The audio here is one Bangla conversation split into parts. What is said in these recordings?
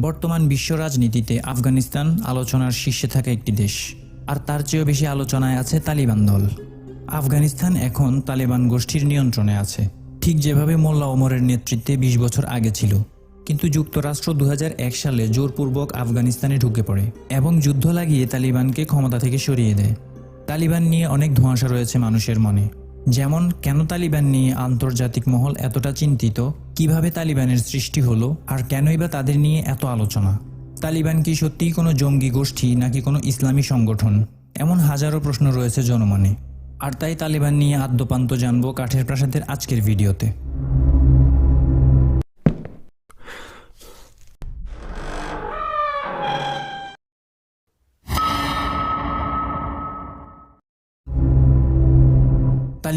বর্তমান বিশ্ব রাজনীতিতে আফগানিস্তান আলোচনার শীর্ষে থাকা একটি দেশ। আর তার চেয়েও বেশি আলোচনায় আছে তালিবান দল। আফগানিস্তান এখন তালেবান গোষ্ঠীর নিয়ন্ত্রণে আছে। ঠিক যেভাবে মোল্লা ওমরের নেতৃত্বে ২০ বছর আগে ছিল। কিন্তু যুক্তরাষ্ট্র দু হাজার এক সালে জোরপূর্বক আফগানিস্তানে ঢুকে পড়ে এবং যুদ্ধ লাগিয়ে তালিবানকে ক্ষমতা থেকে সরিয়ে দেয়। তালিবান নিয়ে অনেক ধোঁয়াশা রয়েছে মানুষের মনে। যেমন, কেন তালিবান নিয়ে আন্তর্জাতিক মহল এতটা চিন্তিত? কীভাবে তালিবানের সৃষ্টি হলো? আর কেনই বা তাদের নিয়ে এত আলোচনা? তালিবান কি সত্যিই কোনো জঙ্গি গোষ্ঠী নাকি কোনো ইসলামী সংগঠন? এমন হাজারো প্রশ্ন রয়েছে জনমনে। আর তাই তালিবান নিয়ে আদ্যপান্ত জানব কাঠের প্রাসাদের আজকের ভিডিওতে।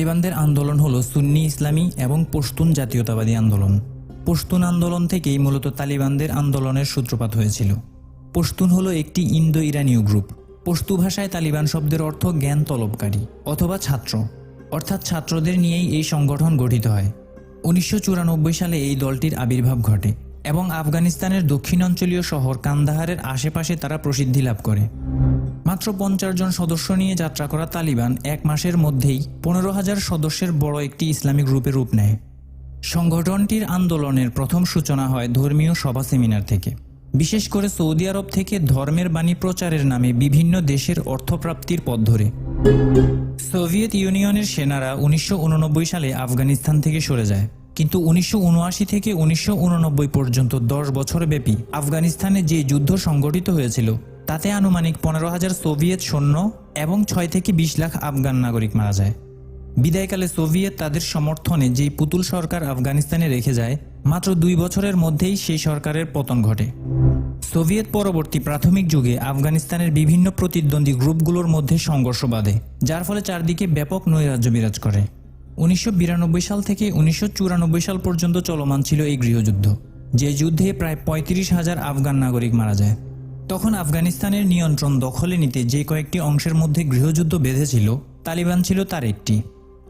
তালিবানদের আন্দোলন হলো সুন্নি, ইসলামী এবং পশতুন জাতীয়তাবাদী আন্দোলন। পশতুন আন্দোলন থেকেই মূলত তালিবানদের আন্দোলনের সূত্রপাত হয়েছিল। পশতুন হলো একটি ইন্দো ইরানীয় গ্রুপ। পশতু ভাষায় তালিবান শব্দের অর্থ জ্ঞান তলবকারী অথবা ছাত্র। অর্থাৎ ছাত্রদের নিয়েই এই সংগঠন গঠিত হয়। উনিশশো চুরানব্বই সালে এই দলটির আবির্ভাব ঘটে এবং আফগানিস্তানের দক্ষিণাঞ্চলীয় শহর কান্দাহারের আশেপাশে তারা প্রসিদ্ধি লাভ করে। মাত্র পঞ্চাশ জন সদস্য নিয়ে যাত্রা করা তালিবান এক মাসের মধ্যেই পনেরো হাজার সদস্যের বড় একটি ইসলামিক গ্রুপে রূপ নেয়। সংগঠনটির আন্দোলনের প্রথম সূচনা হয় ধর্মীয় সভা সেমিনার থেকে। বিশেষ করে সৌদি আরব থেকে ধর্মের বাণী প্রচারের নামে বিভিন্ন দেশের অর্থপ্রাপ্তির পথ ধরে। সোভিয়েত ইউনিয়নের সেনারা উনিশশো উননব্বই সালে আফগানিস্তান থেকে সরে যায়। কিন্তু উনিশশো উনআশি থেকে উনিশশো উননব্বই পর্যন্ত দশ বছর ব্যাপী আফগানিস্তানে যে যুদ্ধ সংগঠিত হয়েছিল তাতে আনুমানিক পনেরো হাজার সোভিয়েত সৈন্য এবং ছয় থেকে বিশ লাখ আফগান নাগরিক মারা যায়। বিদায়কালে সোভিয়েত তাদের সমর্থনে যেই পুতুল সরকার আফগানিস্তানে রেখে যায়, মাত্র দুই বছরের মধ্যেই সেই সরকারের পতন ঘটে। সোভিয়েত পরবর্তী প্রাথমিক যুগে আফগানিস্তানের বিভিন্ন প্রতিদ্বন্দ্বী গ্রুপগুলোর মধ্যে সংঘর্ষ বাঁধে, যার ফলে চারদিকে ব্যাপক নৈরাজ্য বিরাজ করে। উনিশশো বিরানব্বই সাল থেকে উনিশশো চুরানব্বই সাল পর্যন্ত চলমান ছিল এই গৃহযুদ্ধ, যে যুদ্ধে প্রায় পঁয়ত্রিশ হাজার আফগান নাগরিক মারা যায়। তখন আফগানিস্তানের নিয়ন্ত্রণ দখলে নিতে যে কয়েকটি অংশের মধ্যে গৃহযুদ্ধ বেঁধেছিল, তালিবান ছিল তার একটি।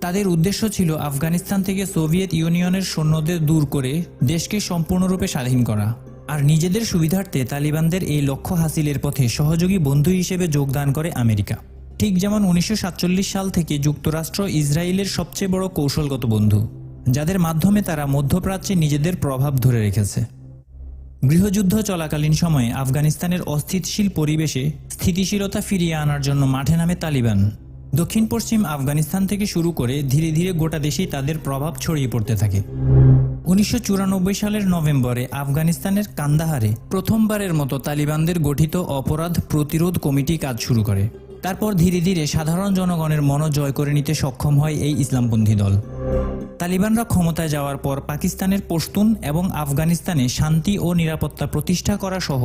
তাদের উদ্দেশ্য ছিল আফগানিস্তান থেকে সোভিয়েত ইউনিয়নের সৈন্যদের দূর করে দেশকে সম্পূর্ণরূপে স্বাধীন করা। আর নিজেদের সুবিধার্থে তালিবানদের এই লক্ষ্য হাসিলের পথে সহযোগী বন্ধু হিসেবে যোগদান করে আমেরিকা। ঠিক যেমন উনিশশো সাতচল্লিশ সাল থেকে যুক্তরাষ্ট্র ইসরায়েলের সবচেয়ে বড় কৌশলগত বন্ধু, যাদের মাধ্যমে তারা মধ্যপ্রাচ্যে নিজেদের প্রভাব ধরে রেখেছে। গৃহযুদ্ধ চলাকালীন সময়ে আফগানিস্তানের অস্থিতিশীল পরিবেশে স্থিতিশীলতা ফিরিয়ে আনার জন্য মাঠে নামে তালিবান। দক্ষিণ পশ্চিম আফগানিস্তান থেকে শুরু করে ধীরে ধীরে গোটা দেশেই তাদের প্রভাব ছড়িয়ে পড়তে থাকে। উনিশশো চুরানব্বই সালের নভেম্বরে আফগানিস্তানের কান্দাহারে প্রথমবারের মতো তালিবানদের গঠিত অপরাধ প্রতিরোধ কমিটি কাজ শুরু করে। তারপর ধীরে ধীরে সাধারণ জনগণের মন জয় করে নিতে সক্ষম হয় এই ইসলামপন্থী দল। তালিবানরা ক্ষমতায় যাওয়ার পর পাকিস্তানের পশতুন এবং আফগানিস্তানে শান্তি ও নিরাপত্তা প্রতিষ্ঠা করা সহ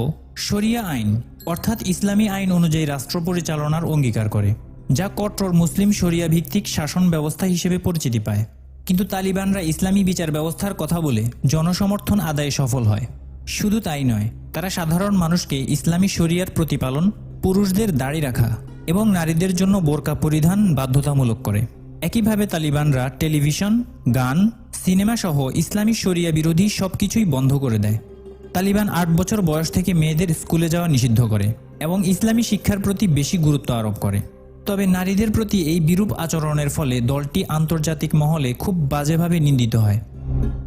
শরিয়া আইন, অর্থাৎ ইসলামী আইন অনুযায়ী রাষ্ট্র পরিচালনার অঙ্গীকার করে, যা কট্টর মুসলিম শরিয়া ভিত্তিক শাসন ব্যবস্থা হিসেবে পরিচিতি পায়। কিন্তু তালিবানরা ইসলামী বিচার ব্যবস্থার কথা বলে জনসমর্থন আদায়ে সফল হয়। শুধু তাই নয়, তারা সাধারণ মানুষকে ইসলামী শরিয়ার প্রতিপালন, পুরুষদের দাড়ি রাখা এবং নারীদের জন্য বোরকা পরিধান বাধ্যতামূলক করে। একইভাবে তালিবানরা টেলিভিশন, গান, সিনেমা সহ ইসলামী শরিয়া বিরোধী সবকিছুই বন্ধ করে দেয়। তালিবান আট বছর বয়স থেকে মেয়েদের স্কুলে যাওয়া নিষিদ্ধ করে এবং ইসলামী শিক্ষার প্রতি বেশি গুরুত্ব আরোপ করে। তবে নারীদের প্রতি এই বিরূপ আচরণের ফলে দলটি আন্তর্জাতিক মহলে খুব বাজেভাবে নিন্দিত হয়।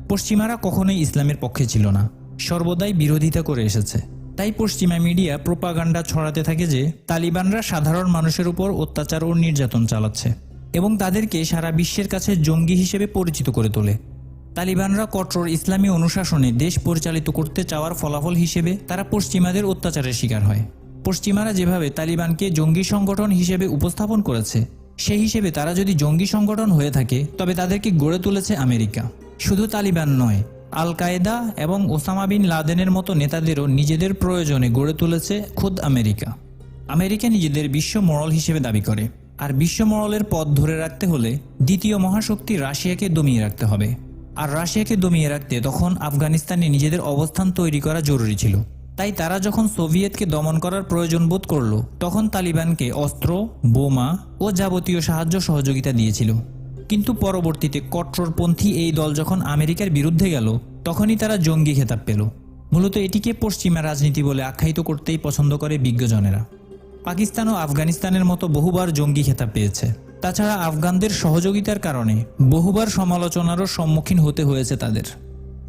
পশ্চিমারা কখনোই ইসলামের পক্ষে ছিল না। সর্বদাই বিরোধিতা করে এসেছে। তাই পশ্চিমা মিডিয়া প্রোপাগান্ডা ছড়াতে থাকে যে, তালিবানরা সাধারণ মানুষের উপর অত্যাচার ও নির্যাতন চালাচ্ছে এবং তাদেরকে সারা বিশ্বের কাছে জঙ্গি হিসেবে পরিচিত করে তোলে। তালিবানরা কট্টর ইসলামী অনুশাসনে দেশ পরিচালিত করতে চাওয়ার ফলাফল হিসেবে তারা পশ্চিমাদের অত্যাচারের শিকার হয়। পশ্চিমারা যেভাবে তালিবানকে জঙ্গি সংগঠন হিসেবে উপস্থাপন করেছে, সেই হিসেবে তারা যদি জঙ্গি সংগঠন হয়ে থাকে, তবে তাদেরকে গড়ে তুলেছে আমেরিকা। শুধু তালিবান নয় আল কায়েদা এবং ওসামা বিন লাদেনের মতো নেতাদেরও নিজেদের প্রয়োজনে গড়ে তুলেছে খোদ আমেরিকা। আমেরিকা নিজেদের বিশ্ব মরল হিসেবে দাবি করে। আর বিশ্ব মরলের পথ ধরে রাখতে হলে দ্বিতীয় মহাশক্তি রাশিয়াকে দমিয়ে রাখতে হবে। আর রাশিয়াকে দমিয়ে রাখতে তখন আফগানিস্তানে নিজেদের অবস্থান তৈরি করা জরুরি ছিল। তাই তারা যখন সোভিয়েতকে দমন করার প্রয়োজন বোধ করল, তখন তালিবানকে অস্ত্র, বোমা ও যাবতীয় সাহায্য সহযোগিতা দিয়েছিল। কিন্তু পরবর্তীতে কট্টরপন্থী এই দল যখন আমেরিকার বিরুদ্ধে গেল, তখনই তারা জঙ্গি খেতাব পেল। মূলত এটিকে পশ্চিমা রাজনীতি বলে আখ্যায়িত করতেই পছন্দ করে বিজ্ঞজনেরা। পাকিস্তান ও আফগানিস্তানের মতো বহুবার জঙ্গি খেতাব পেয়েছে। তাছাড়া আফগানদের সহযোগিতার কারণে বহুবার সমালোচনারও সম্মুখীন হতে হয়েছে তাদের।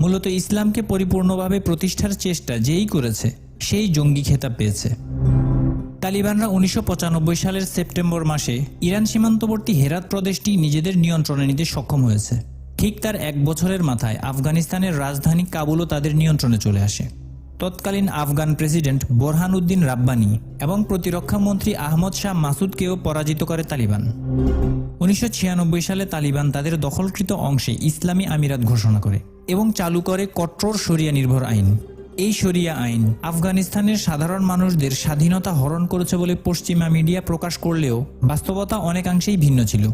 মূলত ইসলামকে পরিপূর্ণভাবে প্রতিষ্ঠার চেষ্টা যেই করেছে, সেই জঙ্গি খেতাব পেয়েছে। তালিবানরা উনিশশো পঁচানব্বই সালের সেপ্টেম্বর মাসে ইরান সীমান্তবর্তী হেরাত প্রদেশটি নিজেদের নিয়ন্ত্রণে নিতে সক্ষম হয়েছে। ঠিক তার এক বছরের মাথায় আফগানিস্তানের রাজধানী কাবুলও তাদের নিয়ন্ত্রণে চলে আসে। তৎকালীন আফগান প্রেসিডেন্ট বোরহান উদ্দিন রাব্বানি এবং প্রতিরক্ষা মন্ত্রী আহমদ শাহ মাসুদকেও পরাজিত করে তালিবান। উনিশশো ছিয়ানব্বই সালে তালিবান তাদের দখলকৃত অংশে ইসলামী আমিরাত ঘোষণা করে এবং চালু করে কট্টর শরিয়া নির্ভর আইন। এই শরিয়া আইন আফগানিস্তানের সাধারণ মানুষদের স্বাধীনতা হরণ করেছে বলে পশ্চিমা মিডিয়া প্রকাশ করলেও বাস্তবতা অনেকাংশেই ভিন্ন ছিল।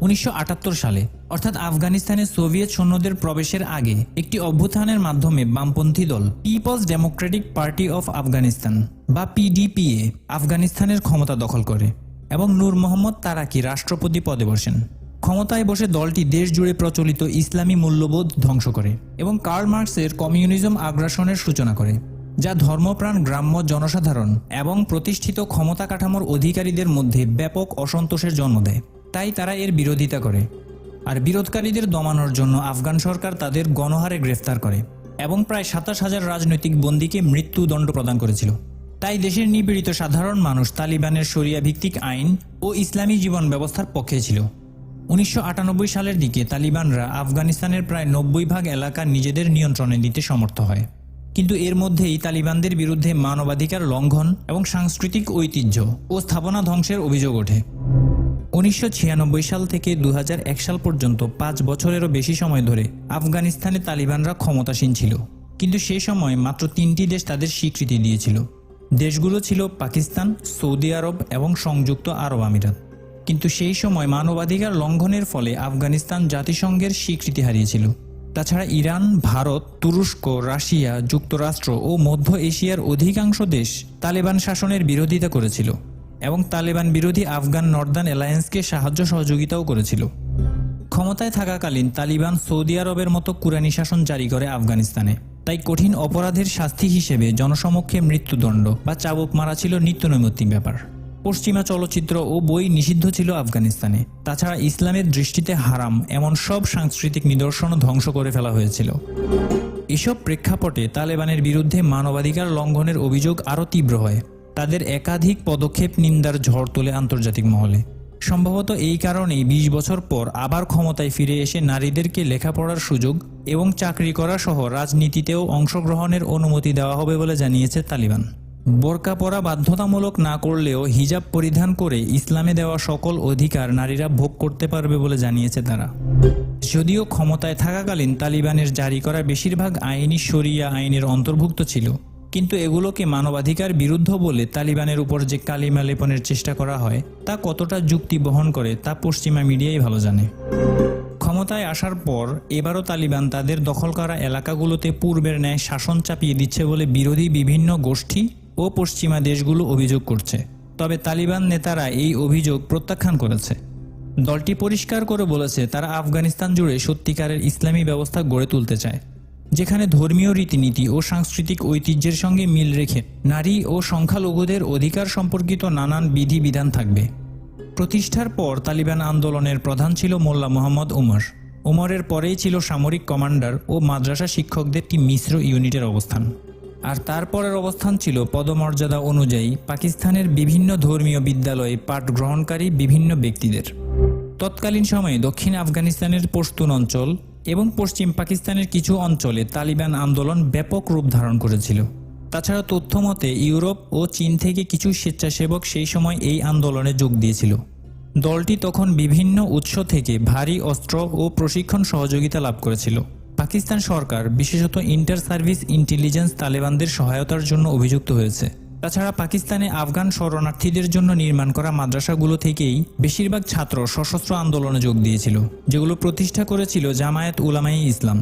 উনিশশো আটাত্তর সালে, অর্থাৎ আফগানিস্তানে সোভিয়েত সৈন্যদের প্রবেশের আগে একটি অভ্যুত্থানের মাধ্যমে বামপন্থী দল People's Democratic Party of Afghanistan বা পিডিপিএ আফগানিস্তানের ক্ষমতা দখল করে এবং নূর মোহাম্মদ তারাকি রাষ্ট্রপতি পদে বসেন। ক্ষমতায় বসে দলটি দেশ জুড়ে প্রচলিত ইসলামী মূল্যবোধ ধ্বংস করে এবং কার্ল মার্কসের কমিউনিজম আগ্রাসনের সূচনা করে, যা ধর্মপ্রাণ, গ্রাম্য জনসাধারণ এবং প্রতিষ্ঠিত ক্ষমতা কাঠামোর অধিকারীদের মধ্যে ব্যাপক অসন্তোষের জন্ম দেয়। তাই তারা এর বিরোধিতা করে। আর বিরোধকারীদের দমানোর জন্য আফগান সরকার তাদের গণহারে গ্রেফতার করে এবং প্রায় সাতাশ হাজার রাজনৈতিক বন্দীকে মৃত্যুদণ্ড প্রদান করেছিল। তাই দেশের নিপীড়িত সাধারণ মানুষ তালিবানের শরিয়া ভিত্তিক আইন ও ইসলামী জীবন ব্যবস্থার পক্ষে ছিল। উনিশশো আটানব্বই সালের দিকে তালিবানরা আফগানিস্তানের প্রায় নব্বই ভাগ এলাকা নিজেদের নিয়ন্ত্রণে দিতে সমর্থ হয়। কিন্তু এর মধ্যেই তালিবানদের বিরুদ্ধে মানবাধিকার লঙ্ঘন এবং সাংস্কৃতিক ঐতিহ্য ও স্থাপনা ধ্বংসের অভিযোগ ওঠে। উনিশশো ছিয়ানব্বই সাল থেকে দু হাজার এক সাল পর্যন্ত পাঁচ বছরেরও বেশি সময় ধরে আফগানিস্তানে তালিবানরা ক্ষমতাসীন ছিল। কিন্তু সে সময় মাত্র তিনটি দেশ তাদের স্বীকৃতি দিয়েছিল। দেশগুলো ছিল পাকিস্তান, সৌদি আরব এবং সংযুক্ত আরব আমিরাত। কিন্তু সেই সময় মানবাধিকার লঙ্ঘনের ফলে আফগানিস্তান জাতিসংঘের স্বীকৃতি হারিয়েছিল। তাছাড়া ইরান, ভারত, তুরস্ক, রাশিয়া, যুক্তরাষ্ট্র ও মধ্য এশিয়ার অধিকাংশ দেশ তালেবান শাসনের বিরোধিতা করেছিল এবং তালেবান বিরোধী আফগান নর্দার্ন অ্যালায়েন্সকে সাহায্য সহযোগিতাও করেছিল। ক্ষমতায় থাকাকালীন তালিবান সৌদি আরবের মতো কুরানি শাসন জারি করে আফগানিস্তানে। তাই কঠিন অপরাধের শাস্তি হিসেবে জনসমক্ষে মৃত্যুদণ্ড বা চাবুক মারা ছিল নিত্যনৈমিত্তিক ব্যাপার। পশ্চিমা চলচ্চিত্র ও বই নিষিদ্ধ ছিল আফগানিস্তানে। তাছাড়া ইসলামের দৃষ্টিতে হারাম এমন সব সাংস্কৃতিক নিদর্শন ধ্বংস করে ফেলা হয়েছিল। এসব প্রেক্ষাপটে তালেবানের বিরুদ্ধে মানবাধিকার লঙ্ঘনের অভিযোগ আরও তীব্র হয়। তাদের একাধিক পদক্ষেপ নিন্দার ঝড় তোলে আন্তর্জাতিক মহলে। সম্ভবত এই কারণেই ২০ বছর পর আবার ক্ষমতায় ফিরে এসে নারীদেরকে লেখাপড়ার সুযোগ এবং চাকরি করা সহ রাজনীতিতেও অংশগ্রহণের অনুমতি দেওয়া হবে বলে জানিয়েছে তালিবান। বোরকা পরা বাধ্যতামূলক না করলেও হিজাব পরিধান করে ইসলামে দেওয়া সকল অধিকার নারীরা ভোগ করতে পারবে বলে জানিয়েছে তারা। যদিও ক্ষমতায় থাকাকালীন তালিবানের জারি করা বেশিরভাগ আইনি শরিয়া আইনের অন্তর্ভুক্ত ছিল, কিন্তু এগুলোকে মানবাধিকার বিরুদ্ধ বলে তালিবানের উপর যে কালিমা লেপনের চেষ্টা করা হয়, তা কতটা যুক্তি বহন করে তা পশ্চিমা মিডিয়াই ভালো জানে। ক্ষমতায় আসার পর এবারও তালিবান তাদের দখল করা এলাকাগুলোতে পূর্বের ন্যায় শাসন চাপিয়ে দিচ্ছে বলে বিরোধী বিভিন্ন গোষ্ঠী ও পশ্চিমা দেশগুলো অভিযোগ করছে। তবে তালিবান নেতারা এই অভিযোগ প্রত্যাখ্যান করেছে। দলটি পরিষ্কার করে বলেছে, তারা আফগানিস্তান জুড়ে সত্যিকারের ইসলামী ব্যবস্থা গড়ে তুলতে চায়, যেখানে ধর্মীয় রীতিনীতি ও সাংস্কৃতিক ঐতিহ্যের সঙ্গে মিল রেখে নারী ও সংখ্যালঘুদের অধিকার সম্পর্কিত নানান বিধিবিধান থাকবে। প্রতিষ্ঠার পর তালিবান আন্দোলনের প্রধান ছিল মোল্লা মোহাম্মদ উমর উমরের পরেই ছিল সামরিক কমান্ডার ও মাদ্রাসা শিক্ষকদের একটি মিশ্র ইউনিটের অবস্থান। আর তারপরের অবস্থান ছিল পদমর্যাদা অনুযায়ী পাকিস্তানের বিভিন্ন ধর্মীয় বিদ্যালয়ে পাঠ গ্রহণকারী বিভিন্ন ব্যক্তিদের। তৎকালীন সময়ে দক্ষিণ আফগানিস্তানের পশতুন অঞ্চল এবং পশ্চিম পাকিস্তানের কিছু অঞ্চলে তালিবান আন্দোলন ব্যাপক রূপ ধারণ করেছিল। তাছাড়া তথ্য মতে ইউরোপ ও চীন থেকে কিছু স্বেচ্ছাসেবক সেই সময় এই আন্দোলনে যোগ দিয়েছিল। দলটি তখন বিভিন্ন উৎস থেকে ভারী অস্ত্র ও প্রশিক্ষণ সহযোগিতা লাভ করেছিল। পাকিস্তান সরকার, বিশেষত ইন্টার সার্ভিস ইন্টেলিজেন্স তালেবানদের সহায়তার জন্য অভিযুক্ত হয়েছে। তাছাড়া পাকিস্তানে আফগান শরণার্থীদের জন্য নির্মাণ করা মাদ্রাসাগুলো থেকেই বেশিরভাগ ছাত্র সশস্ত্র আন্দোলনে যোগ দিয়েছিল, যেগুলো প্রতিষ্ঠা করেছিল জামায়াত উলামাই ইসলাম।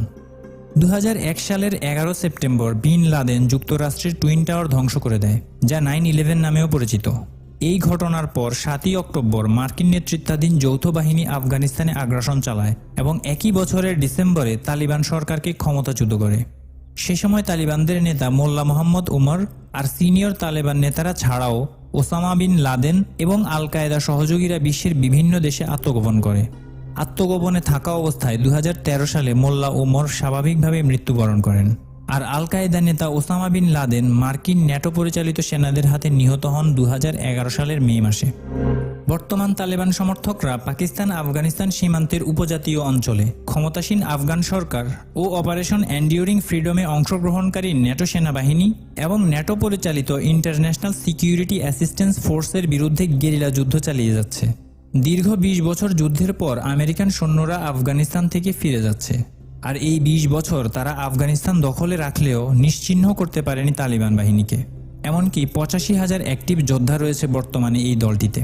দু হাজার এক সালের এগারো সেপ্টেম্বর বিন লাদেন যুক্তরাষ্ট্রের টুইন টাওয়ার ধ্বংস করে দেয়, যা নাইন ইলেভেন নামেও পরিচিত। এই ঘটনার পর সাতই অক্টোবর মার্কিন নেতৃত্বাধীন যৌথ বাহিনী আফগানিস্তানে আগ্রাসন চালায় এবং একই বছরের ডিসেম্বরে তালিবান সরকারকে ক্ষমতাচ্যুত করে। সে সময় তালিবানদের নেতা মোল্লা মোহাম্মদ উমর আর সিনিয়র তালেবান নেতারা ছাড়াও ওসামা বিন লাদেন এবং আল কায়দা সহযোগীরা বিশ্বের বিভিন্ন দেশে আত্মগোপন করে। আত্মগোপনে থাকা অবস্থায় দু হাজার তেরো সালে মোল্লা ওমর স্বাভাবিকভাবে মৃত্যুবরণ করেন। আর আল কায়দা নেতা ওসামা বিন লাদেন মার্কিন ন্যাটো পরিচালিত সেনাদের হাতে নিহত হন দু হাজার এগারো সালের মে মাসে। বর্তমান তালেবান সমর্থকরা পাকিস্তান আফগানিস্তান সীমান্তের উপজাতীয় অঞ্চলে ক্ষমতাসীন আফগান সরকার ও অপারেশন অ্যান্ডিওরিং ফ্রিডমে অংশগ্রহণকারী ন্যাটো সেনাবাহিনী এবং ন্যাটো পরিচালিত ইন্টারন্যাশনাল সিকিউরিটি অ্যাসিস্ট্যান্স ফোর্সের বিরুদ্ধে গেরিলা যুদ্ধ চালিয়ে যাচ্ছে। দীর্ঘ ২০ বছর যুদ্ধের পর আমেরিকান সৈন্যরা আফগানিস্তান থেকে ফিরে যাচ্ছে। আর এই ২০ বছর তারা আফগানিস্তান দখলে রাখলেও নিশ্চিহ্ন করতে পারেনি তালিবান বাহিনীকে। এমনকি পঁচাশি হাজার অ্যাক্টিভ যোদ্ধা রয়েছে বর্তমানে এই দলটিতে।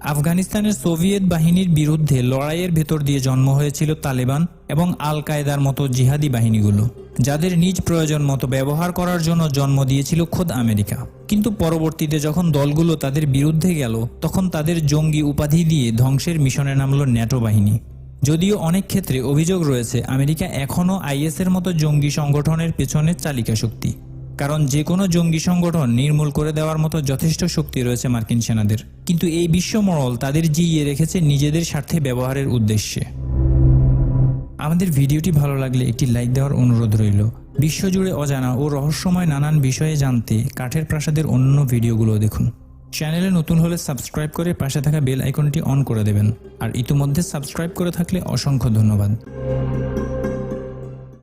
আফগানিস্তানের সোভিয়েত বাহিনীর বিরুদ্ধে লড়াইয়ের ভেতর দিয়ে জন্ম হয়েছিল তালেবান এবং আল কায়দার মতো জিহাদি বাহিনীগুলো, যাদের নিজ প্রয়োজন মতো ব্যবহার করার জন্য জন্ম দিয়েছিল খোদ আমেরিকা। কিন্তু পরবর্তীতে যখন দলগুলো তাদের বিরুদ্ধে গেল, তখন তাদের জঙ্গি উপাধি দিয়ে ধ্বংসের মিশনে নামল ন্যাটো বাহিনী। যদিও অনেক ক্ষেত্রে অভিযোগ রয়েছে, আমেরিকা এখনও আইএসের মতো জঙ্গি সংগঠনের পেছনে চালিকা শক্তি। কারণ যে কোনো জঙ্গি সংগঠন নির্মূল করে দেওয়ার মতো যথেষ্ট শক্তি রয়েছে মার্কিন সেনাদের। কিন্তু এই বিশ্বমহল তাদের জিইয়ে রেখেছে নিজেদের স্বার্থে ব্যবহারের উদ্দেশ্যে। আমাদের ভিডিওটি ভালো লাগলে একটি লাইক দেওয়ার অনুরোধ রইল। বিশ্বজুড়ে অজানা ও রহস্যময় নানান বিষয়ে জানতে কাঠের প্রাসাদের অন্য ভিডিওগুলো দেখুন। চ্যানেলে নতুন হলে সাবস্ক্রাইব করে পাশে থাকা বেল আইকনটি অন করে দেবেন। আর ইতিমধ্যে সাবস্ক্রাইব করে থাকলে অসংখ্য ধন্যবাদ।